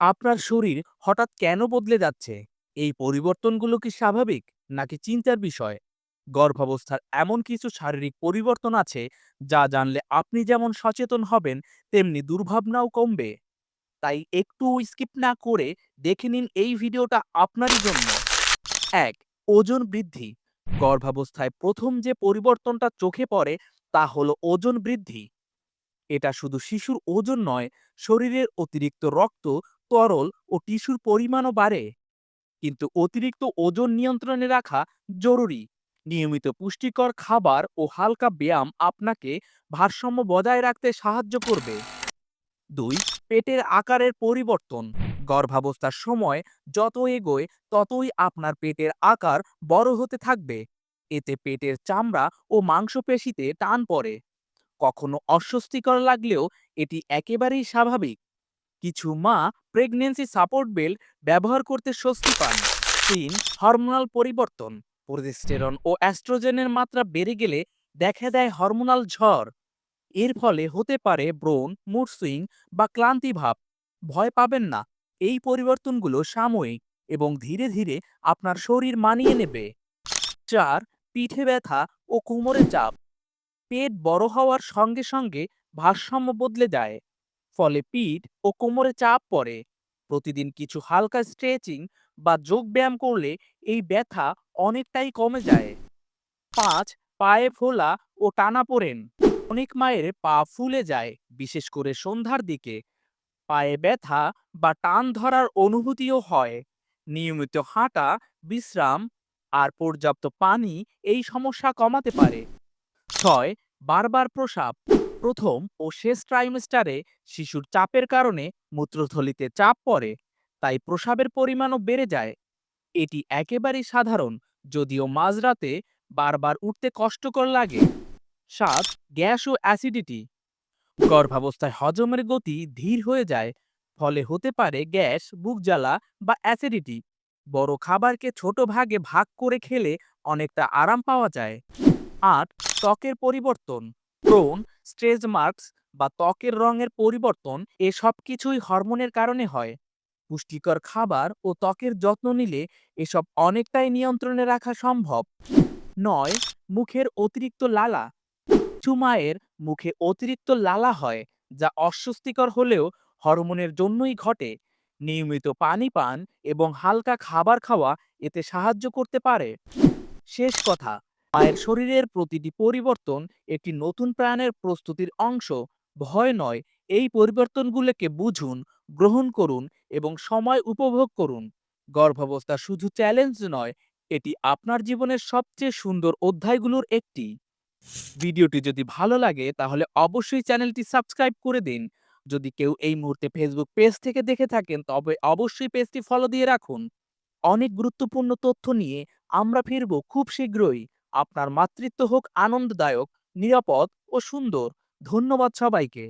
আপনার শরীর হঠাৎ কেন বদলে যাচ্ছে? এই পরিবর্তনগুলো কি স্বাভাবিক, নাকি চিন্তার বিষয়? গর্ভাবস্থার এমন কিছু শারীরিক পরিবর্তন আছে, যা জানলে আপনি যেমন সচেতন হবেন, তেমনি দুর্ভাবনাও কমবে। তাই একটু স্কিপ না করে দেখে নিন এই ভিডিওটা আপনারই জন্য। এক, ওজন বৃদ্ধি। গর্ভাবস্থায় প্রথম যে পরিবর্তনটা চোখে পড়ে, তা হলো ওজন বৃদ্ধি। এটা শুধু শিশুর ওজন নয়, শরীরের অতিরিক্ত রক্ত তরল ও টিস্যুর পরিমাণও বাড়ে। কিন্তু অতিরিক্ত ওজন নিয়ন্ত্রণে রাখা জরুরি। নিয়মিত পুষ্টিকর খাবার ও হালকা ব্যায়াম আপনাকে ভারসাম্য বজায় রাখতে সাহায্য করবে। দুই, পেটের আকারের পরিবর্তন। গর্ভাবস্থার সময় যত এগোয়, ততই আপনার পেটের আকার বড় হতে থাকবে। এতে পেটের চামড়া ও মাংসপেশিতে টান পড়ে। কখনো অস্বস্তিকর লাগলেও এটি একেবারেই স্বাভাবিক। কিছু মা প্রেগন্যান্সি সাপোর্ট বেল্ট ব্যবহার করতে স্বস্তি পান। তিন হরমোনাল পরিবর্তন প্রোজেস্টেরন ও অ্যাস্ট্রোজেনের মাত্রা বেড়ে গেলে দেখা দেয় হরমোনাল ঝড়। এর ফলে হতে পারে ব্রণ মুড সুইং বা ক্লান্তি ভাব। ভয় পাবেন না, এই পরিবর্তনগুলো সাময়িক এবং ধীরে ধীরে আপনার শরীর মানিয়ে নেবে। চার, পিঠে ব্যথা ও কোমরে চাপ। পেট বড় হওয়ার সঙ্গে সঙ্গে ভারসাম্য বদলে যায়। ফলে পিঠ ও কোমরে চাপ পড়ে। প্রতিদিন কিছু হালকা স্ট্রেচিং বা যোগ ব্যায়াম করলে এই ব্যথা অনেকটাই কমে যায়। পাঁচ, পায়ে ফোলা ও টানা পড়েন। অনেক মায়ের পা ফুলে যায়, বিশেষ করে সন্ধ্যার দিকে। পায়ে ব্যথা বা টান ধরার অনুভূতিও হয়। নিয়মিত হাঁটা, বিশ্রাম আর পর্যাপ্ত পানি এই সমস্যা কমাতে পারে। ছয়, বারবার প্রসাব। প্রথম ও শেষ ট্রাইমেস্টারে শিশুর চাপের কারণে মূত্রথলিতে চাপ পড়ে, তাই প্রসাবের পরিমাণও বেড়ে যায়। এটি একেবারেই সাধারণ, যদিও মাঝরাতে বারবার উঠতে কষ্টকর লাগে। সাত গ্যাস ও অ্যাসিডিটি। গর্ভাবস্থায় হজমের গতি ধীর হয়ে যায়, ফলে হতে পারে গ্যাস, বুক জ্বালা বা অ্যাসিডিটি। বড় খাবারকে ছোট ভাগে ভাগ করে খেলে অনেকটা আরাম পাওয়া যায়। আট, ত্বকের পরিবর্তন। ব্রণ স্ট্রেজ মার্কস বা ত্বকের রঙের পরিবর্তন এসব কিছুই হরমোনের কারণে হয়। পুষ্টিকর খাবার ও ত্বকের যত্ন নিলে এসব অনেকটাই নিয়ন্ত্রণে রাখা সম্ভব। নয়, মুখের অতিরিক্ত লালা। কিছু মায়ের মুখে অতিরিক্ত লালা হয়, যা অস্বস্তিকর হলেও হরমোনের জন্যই ঘটে। নিয়মিত পানি পান এবং হালকা খাবার খাওয়া এতে সাহায্য করতে পারে। শেষ কথা মায়ের শরীরের প্রতিটি পরিবর্তন একটি নতুন প্রাণের প্রস্তুতির অংশ। ভয় নয়, এই পরিবর্তনগুলোকে বুঝুন, গ্রহণ করুন এবং সময় উপভোগ করুন। গর্ভাবস্থা শুধু চ্যালেঞ্জ নয়, এটি আপনার জীবনের সবচেয়ে সুন্দর অধ্যায়গুলোর একটি। ভিডিওটি যদি ভালো লাগে, তাহলে অবশ্যই চ্যানেলটি সাবস্ক্রাইব করে দিন। যদি কেউ এই মুহূর্তে ফেসবুক পেজ থেকে দেখে থাকেন, তবে অবশ্যই পেজটি ফলো দিয়ে রাখুন। অনেক গুরুত্বপূর্ণ তথ্য নিয়ে আমরা ফিরব খুব শীঘ্রই। আপনার মাতৃত্ব হোক আনন্দদায়ক নিরাপদ ও সুন্দর। ধন্যবাদ সবাইকে।